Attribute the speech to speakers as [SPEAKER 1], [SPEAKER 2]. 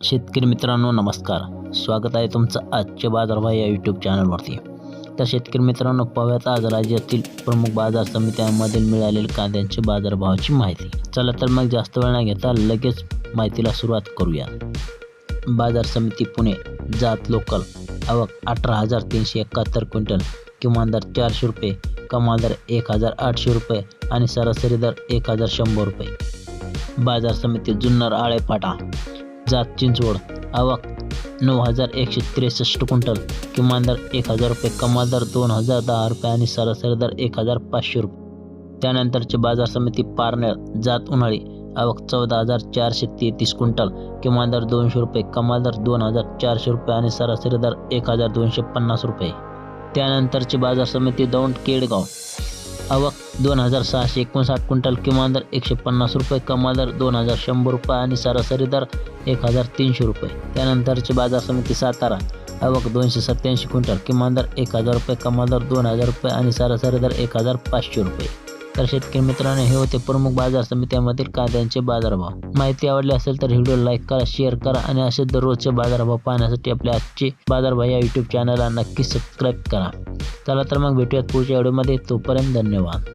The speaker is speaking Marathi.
[SPEAKER 1] शेतकरी मित्रांनो नमस्कार. स्वागत आहे तुमचं आजचे बाजारभाव या यूट्यूब चॅनलवरती तर शेतकरी मित्रांनो पाहूयात आज राज्यातील प्रमुख बाजार समित्यांमधील मिळालेल्या कांद्यांच्या बाजारभावाची माहिती. चला तर मग जास्त वेळ न घेता लगेच माहितीला सुरुवात करूया बाजार समिती पुणे जात लोकल आवक अठरा हजार तीनशे एकाहत्तर क्विंटल किमान दर चारशे रुपये कमाल दर एक हजार आठशे रुपये आणि सरासरी दर एक हजार शंभर रुपये. बाजार समिती जुन्नर आळेपाटा जात चिंचवड. आवक नऊ हजार एकशे त्रेसष्ट क्विंटल. किमान दर एक हजार रुपये कमाल दर दोन हजार दहा रुपये आणि सरासरी दर एक हजार पाचशे रुपये. त्यानंतरचे बाजार समिती पारनेर जात उन्हाळी आवक चौदा हजार चारशे तेहतीस क्विंटल. किमान दर दोनशे रुपये कमाल दर दोन हजार चारशे रुपये आणि सरासरी दर एक हजार दोनशे पन्नास रुपये. त्यानंतरची बाजार समिती दौंड केडगाव. आवक दोन हजार सहाशे एकोणसाठ क्विंटल किमान दर एकशे पन्नास रुपये कमाल दर दोन हजार शंभर रुपये आणि सरासरी दर एक हजार तीनशे रुपये. त्यानंतरची बाजार समिती सातारा आवक दोनशे सत्याऐंशी क्विंटल किमान दर एक हजार रुपये कमाल दर दोन हजार रुपये आणि सरासरी दर एक हजार पाचशे रुपये. तर शेतकरी मित्रांनो हे होते प्रमुख बाजार समित्यांमधील कांद्यांचे बाजारभाव. माहिती आवडली असेल तर व्हिडिओ लाईक करा शेअर करा आणि असे दररोजचे बाजारभाव पाहण्यासाठी आपल्या आजचे बाजारभाव या यूट्यूब चॅनलला नक्की सबस्क्राईब करा. चला तर मग भेटूयात पुढच्या व्हिडिओमध्ये. तोपर्यंत धन्यवाद.